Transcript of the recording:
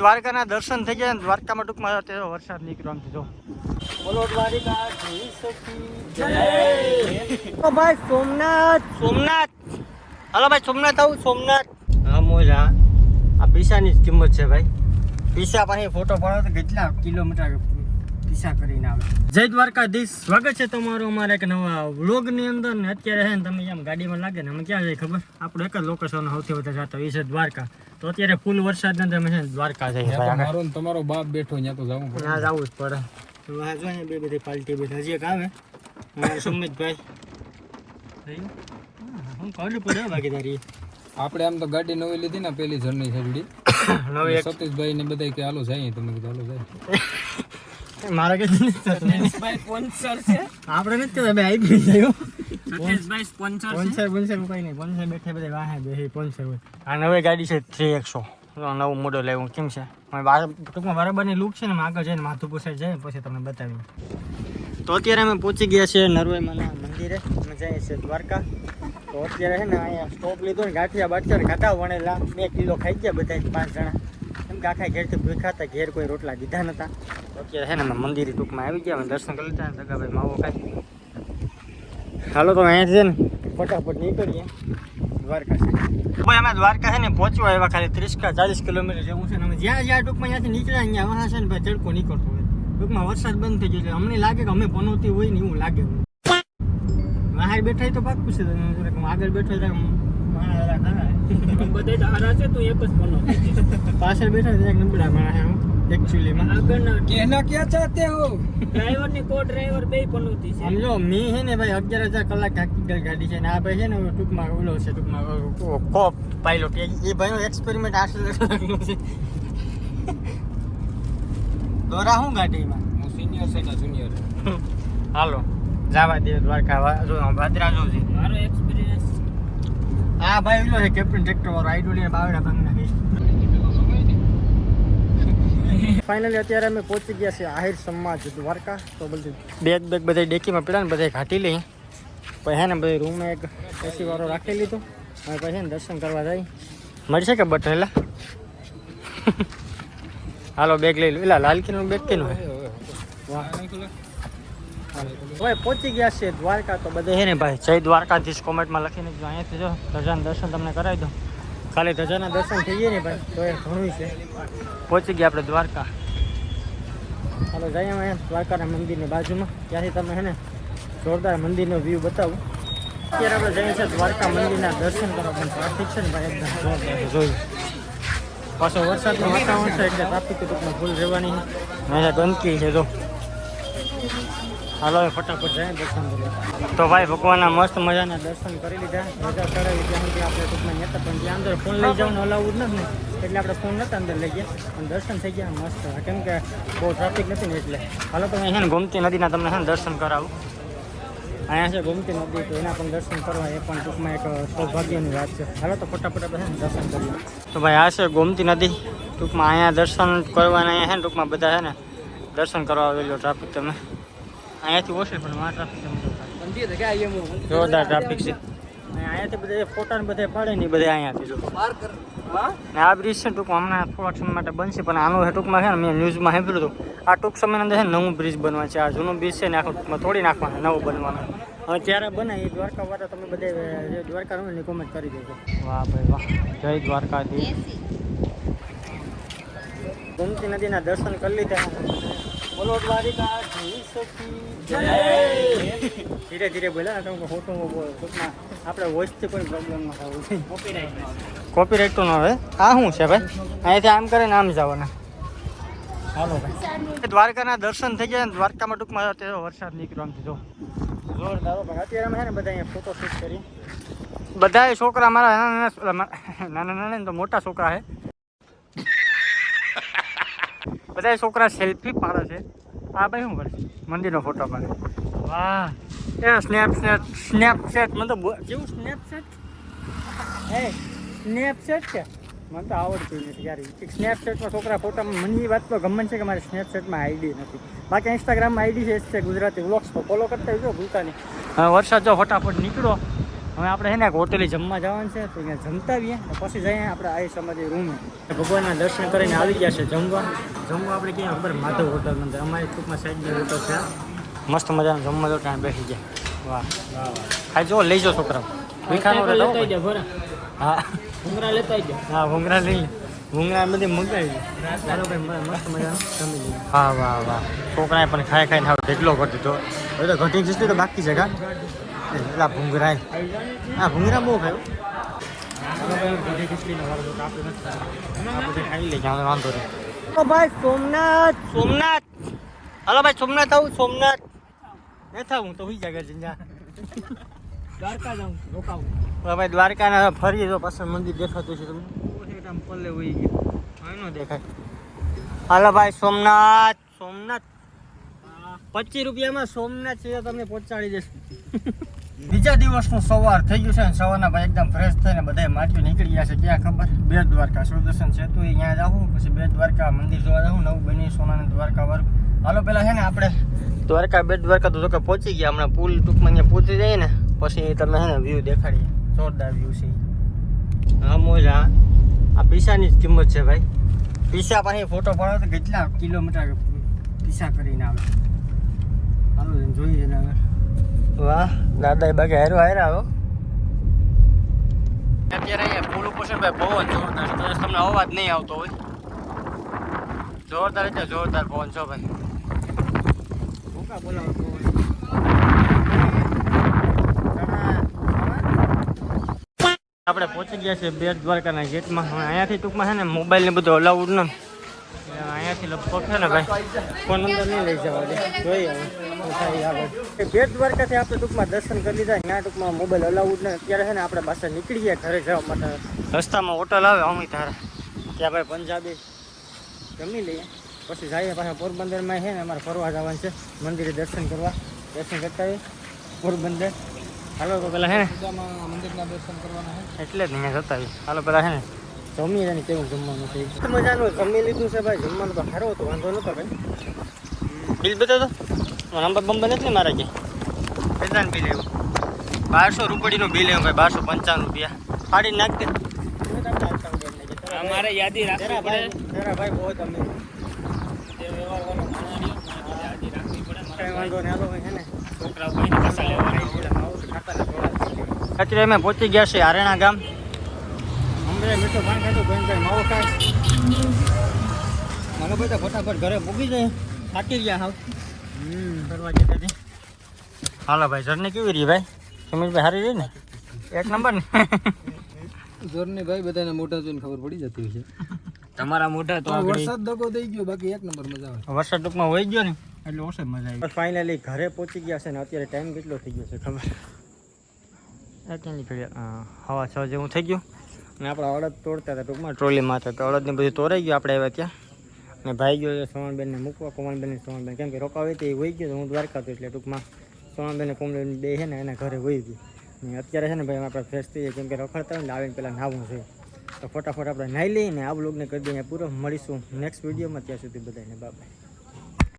દ્વારકાના દર્શન થઈ ગયા દ્વારકામાં ટૂંકમાં અત્યારે વરસાદ નીકળ્યો આમ બોલો દ્વારિકા જય સખી જય. ભાઈ સોમનાથ. સોમનાથ. હાલો ભાઈ સોમનાથ આવું સોમનાથ. હા મોજા. આ પૈસાની જ કિંમત છે ભાઈ. પૈસા પાસે ફોટો પડો તો કેટલા કિલોમીટર પૈસા કરીને આવે. જય દ્વારકાધીશ. સ્વાગત છે તમારું અમારા એક નવા વ્લોગની અંદર. ને અત્યારે છે ને તમે એમ ગાડીમાં લાગે ને અમે ક્યાં જઈએ ખબર? આપણે એક જ લોકેશન સૌથી વધારે જતો એ છે દ્વારકા. તો અત્યારે ફૂલ વરસાદ ને તમે છે દ્વારકા જઈએ. મારો ને તમારો બાપ બેઠો ત્યાં તો જવું પડે. ના જવું જ પડે. આ જો ને બે બધી પાલટી બેઠા. હજી એક આવે. સુમિતભાઈ? હું કાઢું પડે ભાગીદારી. આપણે આમ તો ગાડી નવી લીધી ને પેલી જર્ની છેડી નવી સતીશભાઈ ને બધા કે હાલો જાય તમે કીધું હાલો જાય મારા કે આપણે નથી કહેતા બે આવી ગઈ થયો સ્પોન્સર બોન્સર કોઈ નહીં. સ્પોન્સર બેઠે બધા વાહે બે સ્પોન્સર હોય. આ નવી ગાડી છે થ્રી એકસો નવું મોડલ આવ્યું. કેમ છે? ટૂંકમાં બરાબરની લુક છે ને આગળ જઈને માથું પૂછાઈ જાય પછી તમને બતાવી તો અત્યારે અમે પહોંચી ગયા છીએ નરવઈમાના મંદિરે. અમે જઈએ છીએ દ્વારકા. તો અત્યારે છે ને અહીંયા સ્ટોપ લીધો ને ગાંઠિયા બાઠિયા ઘાટા વણેલા. બે કિલો ખાઈ ગયા બધા પાંચ જણા. એમ કે આખા ઘેરથી ભૂખા હતા ઘેર કોઈ રોટલા દીધા નતા. અત્યારે છે ને અમે મંદિરે ટૂંકમાં આવી ગયા દર્શન કરી લીધા ને સગાભાઈ માવો ખાઈ હાલો, તો અહીંયા છે ને ફટાફટ નીકળીએ. દ્વારકા છે. ભાઈ, અમે દ્વારકા છે ને પહોંચવા એવા ખાલી ત્રીસ કા ચાલીસ કિલોમીટર જેવું છે ને અમે જ્યાં જ્યાં ટૂંકમાં અહીંયાથી નીકળ્યા, અહીંયા વાહ છે ને ભાઈ તડકો નીકળતો હોય. ટૂંકમાં વરસાદ બંધ થઈ ગયો એટલે અમને લાગે કે અમે પનોતી હોય ને એવું લાગે બહાર બેઠા તો પાક પૂછે આગળ બેઠો તો પાછળ બેઠા છે એક નબળા માણસ કેના ક્યાં ચાહતે હો? ડ્રાઈવરની કો ડ્રાઈવર બે પનોતી છે. સમજો મી છે ને ભાઈ અગિયાર હજાર કલાક હાકી ગાડી છે ને આ ભાઈ છે ને ટૂંકમાં ઓલો છે ટૂંકમાં કોપ પાયલોટ એ ભાઈનો એક્સપેરિમેન્ટ આટલું છે. દોરા હું ગાડીમાં? હું સિનિયર છે ને જુનિયર હાલો જવા દે દ્વારકા વા- જો ભાદરા જો છે. મારો એક્સપિરિયન્સ આ ભાઈ ઓલો છે કેપ્ટન ટ્રેક્ટર વાળો આઈડો લઈને બાવડા ભંગ નાખી ફાઇનલી અત્યારે અમે પહોંચી ગયા છીએ આહિર સમાજ દ્વારકા. તો બધું બેગ બેગ બધા ડેકીમાં પડ્યા ને બધા ઘાટી લઈ. પછી હે ને બધી રૂમે એક એસી વાળો રાખી લીધો. અને પછી દર્શન કરવા જાય. મળશે કે બટેલા હાલો? બેગ લઈ લો. એલા લાલકીનું બેગ કેનું હોય વાહ. હવે પહોંચી ગયા છે દ્વારકા, તો બધે હે ને ભાઈ, જય દ્વારકાધીશ. કોમેન્ટમાં લખીને જો અહીંયાથી જો, ધજાના દર્શન તમને કરાવી દો ખાલી ધજાના દર્શન થઈ ગયા ને ભાઈ, તો એ ઘણું છે. પહોંચી ગયા આપણે દ્વારકા. હાલો, જઈએ અમે દ્વારકાના મંદિરની બાજુમાં. ત્યાંથી તમે હે ને જોરદાર મંદિરનો વ્યૂ બતાવું. અત્યારે આપણે જઈએ છીએ દ્વારકા મંદિરના દર્શન કરવા. પણ ટ્રાફિક છે ને ભાઈ, એકદમ જોરદાર જોયું. પાછો વરસાદનું વાતાવરણ છે, એટલે ટ્રાફિક ટૂંકમાં ભૂલ રહેવાની અહીંયા ગંદકી છે, જો. હાલો, હવે ફટાફટ જાય દર્શન કરવા તો ભાઈ, ભગવાનના મસ્ત મજાના દર્શન કરી લીધા. રજા ચડાવી ત્યાં સુધી આપણે ટૂંકમાં નહોતા પણ ત્યાં અંદર ફોન લઈ જવાનું અલાઉડ નથી ને, એટલે આપણે ફોન નહોતા અંદર લઈ ગયા. પણ દર્શન થઈ ગયા, મસ્ત. કેમ કે બહુ ટ્રાફિક નથી ને એટલે. હાલો, તો અહીંયા છે ને ગોમતી નદીના તમને છે ને દર્શન કરાવું. અહીંયા છે ગોમતી નદી, તો એના પણ દર્શન કરવા એ પણ ટૂંકમાં એક સૌભાગ્યની વાત છે. હાલો, તો ફટાફટ આપણે છે ને દર્શન કરીએ. તો ભાઈ, આ છે ગોમતી નદી. ટૂંકમાં અહીંયા દર્શન કરવાના અહીંયા છે ને, ટૂંકમાં બધા છે ને દર્શન કરવા આવેલો ટ્રાફિક તમે અહીંયાથી ઓછે પણ માં ટ્રાફિક જોરદાર ટ્રાફિક છે. અહીંયાથી બધે ફોટા ને બધે પાડે ને બધે અહીંયાથી જો. ને આ બ્રિજ છે ટૂંકમાં હમણાં થોડાક સમય માટે બનશે પણ આનું છે ટૂંકમાં છે ને મેં ન્યૂઝમાં સાંભળ્યું હતું. આ ટૂંક સમયની અંદર છે નવું બ્રિજ બનવા છે. આ જૂનું બ્રિજ છે ને આખું ટૂંકમાં તોડી નાખવાનું નવું બનવાનું હવે ક્યારે બને એ દ્વારકા વાળા તમે બધે જે દ્વારકા રહો ને કોમેન્ટ કરી દેજો. વાહ ભાઈ વાહ. જય દ્વારકાધીશ. ગોમતી નદીના દર્શન કરી લીધા. બોલો દ્વારિકા ધીરે ધીરે બોલ્યા ને તમે ખોટું ટૂંકમાં આપણે વોઇસથી કોઈ પ્રોબ્લેમમાં થવું છે કોપીરાઇટ તો ન હવે આ શું છે ભાઈ? અહીંયાથી આમ કરે ને આમ જવાના. હાલો ભાઈ. દ્વારકાના દર્શન થઈ ગયા દ્વારકામાં ટૂંકમાં અત્યારે વરસાદ નીકળ્યો આમથી જો જોરદાર અત્યારે અમે છે ને બધા અહીંયા ફોટો શૂટ કરી. બધા છોકરા મારા નાના નાના મારા- નાના નાના ને તો મોટા છોકરા છે. બધા છોકરા સેલ્ફી પાડે છે. આ ભાઈ શું કરે મંદિરનો ફોટો પાડે. વાહ. એ સ્નેપચેટ સ્નેપચેટ મને તો કેવું સ્નેપચેટ હે સ્નેપચેટ છે મને તો આવડતું નથી યાર. સ્નેપચેટમાં છોકરા ફોટામાં મને એ વાત તો ગમે છે કે મારે સ્નેપચેટમાં આઈડી નથી. બાકી ઇન્સ્ટાગ્રામમાં આઈડી છે છે ગુજરાતી. વ્લોગ્સ તો ફોલો કરતા જો ભૂલતા નહીં. વરસાદ જો ફટાફટ નીકળો. હવે આપણે છે ને એક હોટેલે જમવા જવાનું છે તો અહીંયા જમતા આવીએ. પછી જઈએ આપણે આ સમાજે રૂમે. ભગવાનના દર્શન કરીને આવી ગયા છે જમવા. જમવા આપણે ક્યાં? ખબર માધવ હોટલ અંદર અમારી ટૂંકમાં સાઈડની હોટલ છે. મસ્ત મજાનું જમવા તો ત્યાં બેસી ગયા. વાહ વાહ ખાઈ જો લઈ જાઓ છોકરા ભીખાનો લેતા રહેતો હા. ભૂંગરા લેતા આવજો. હા ભૂંગરા લઈ ભૂંગરા બધી મંગાવી ચાલો ભાઈ મસ્ત મજાનું. જમી લઈએ હા વાહ વાહ. છોકરાએ પણ ખાઈ ખાઈને હવે ઘટી દીધો. હવે તો ઘટી જશે તો બાકી છે કા? પેલા ભૂંગરાય આ ભૂંગરા બહુ ખાયું વાંધો નહીં ભાઈ સોમનાથ સોમનાથ હાલો ભાઈ સોમનાથ આવું સોમનાથ નથી હું તો હોઈ જાય જંજા દ્વારકા જાઉં રોકાવું ભાઈ દ્વારકાના ફરીએ તો પાછળ મંદિર દેખાતું છે તમને પલ્લે ઉઈ ગયું ન દેખાય હાલો ભાઈ સોમનાથ સોમનાથ પચીસ રૂપિયામાં સોમનાથ છે તમને પહોંચાડી દેશે બીજા દિવસનું સવાર થઈ ગયું છે ને સવારના ભાઈ એકદમ ફ્રેશ થઈને બધા માટી નીકળી ગયા છે. ક્યાં ખબર? બે દ્વારકા સુદર્શન સેતુ અહીંયા જાઉં પછી બે દ્વારકા મંદિર જોવા જાઉં, નવું બની સોનાની દ્વારકા વર્ગ. હાલો, પેલા છે ને આપણે દ્વારકા, બે દ્વારકા તો કે પહોંચી ગયા, હમણાં પુલ ટૂંકમાં અહીંયા પહોંચી જઈએ ને, પછી તમને છે ને વ્યૂ દેખાડીએ. જોરદાર વ્યૂ છે હા, મોજ. આ પીસાની જ કિંમત છે ભાઈ. પીસા પાસે ફોટો પડો તો કેટલા કિલોમીટર પીસા કરીને આવે. હાલો જોઈએ ને આગળ વાહ દાદા બાકી હેરો હેરા આવો અત્યારે અહીંયા પુલ ઉપર છે ભાઈ પવન જોરદાર છે. કદાચ તમને અવાજ નહીં આવતો હોય. જોરદાર એટલે જોરદાર પવન છો ભાઈ. આપણે પહોંચી ગયા છીએ બેટ દ્વારકાના ગેટમાં. હવે અહીંયાથી ટૂંકમાં છે ને મોબાઈલ ને બધું અલાઉડ ન. અહીંયાથી લગભગ છે ને ભાઈ. ફોન અંદર નહીં લઈ જવા દે. જોઈએ હવે. થાય આગળ એ દ્વારકાથી આપણે ટૂંકમાં દર્શન કરી લીધા. ત્યાં ટૂંકમાં મોબાઈલ અલાઉડ ને અત્યારે છે ને આપણે પાસે નીકળી ગયા ઘરે જવા માટે. રસ્તામાં હોટલ આવે અમી તારા. ત્યાં ભાઈ પંજાબી જમી લઈએ. પછી જઈએ પાછા પોરબંદરમાં છે ને અમારે ફરવા જવાનું છે. મંદિરે દર્શન કરવા. દર્શન કરતા પોરબંદર. હાલો તો પેલા હે ને મંદિરના દર્શન કરવાના છે. એટલે જ અહીંયા જતા હાલો પેલા હે ને જમી અને કેવું જમવાનું છે. મજાનું જમી લીધું છે ભાઈ. જમવાનું તો સારું હતું. વાંધો નતો ભાઈ. બિલ બતાવો નંબર બંબર નથી ને મારા કે કેટલાનું બિલ આવ્યું બારસો રૂપિયાનું બિલ આવ્યું ભાઈ બારસો પંચાણું રૂપિયા. ફાડી નાખતે અમારે યાદી રાખવી પડે. ભાઈ ભાઈ બહુ તમે. હે અત્યારે અમે પહોંચી ગયા છે આરેણા ગામ. મને બધા ફટાફટ ઘરે પૂગી જાય થાકી ગયા હાવ. ફરવા જતા હતી હાલો ભાઈ જર્ની કેવી રહી ભાઈ? સુમિતભાઈ સારી રહી ને? એક નંબર ને? જોરની ભાઈ બધાને મોટા જોઈને ખબર પડી જતી હોય છે. તમારા મોઢા તો વરસાદ દગો થઈ ગયો બાકી એક નંબર મજા આવે. વરસાદ ટૂંકમાં હોય ગયો ને? એટલે ઓછે મજા આવી. ફાઇનલી ઘરે પહોંચી ગયા છે ને અત્યારે ટાઈમ કેટલો થઈ ગયો છે ખબર? ક્યાં નીકળ્યા હવા છ જેવું થઈ ગયું. અને આપણે અડદ તોડતા હતા ટૂંકમાં ટ્રોલીમાં હતા. તો અડદને બધું તોડાઈ ગયું આપણે આવ્યા ત્યાં. અને ભાઈ ગયો છે સોમણબેનને મૂકવા, કોમલબેનને સોમણબેન કેમ કે રોકાવે હતી એ વહી ગયો હું દ્વારકા હતો એટલે ટૂંકમાં સોમણબેનને કોમલબેન બે છે ને એના ઘરે વહી ગયું ને અત્યારે છે ને ભાઈ આપણે ફ્રેશ થઈએ, કેમ કે રખડતા હોય ને આવીને પહેલાં નાહવું છે. તો ફટાફટ આપણે નાહી લઈએ ને આ બ્લોગને કરી દઈએ પૂરો મળીશું નેક્સ્ટ વિડીયોમાં ત્યાં સુધી બધાને બાય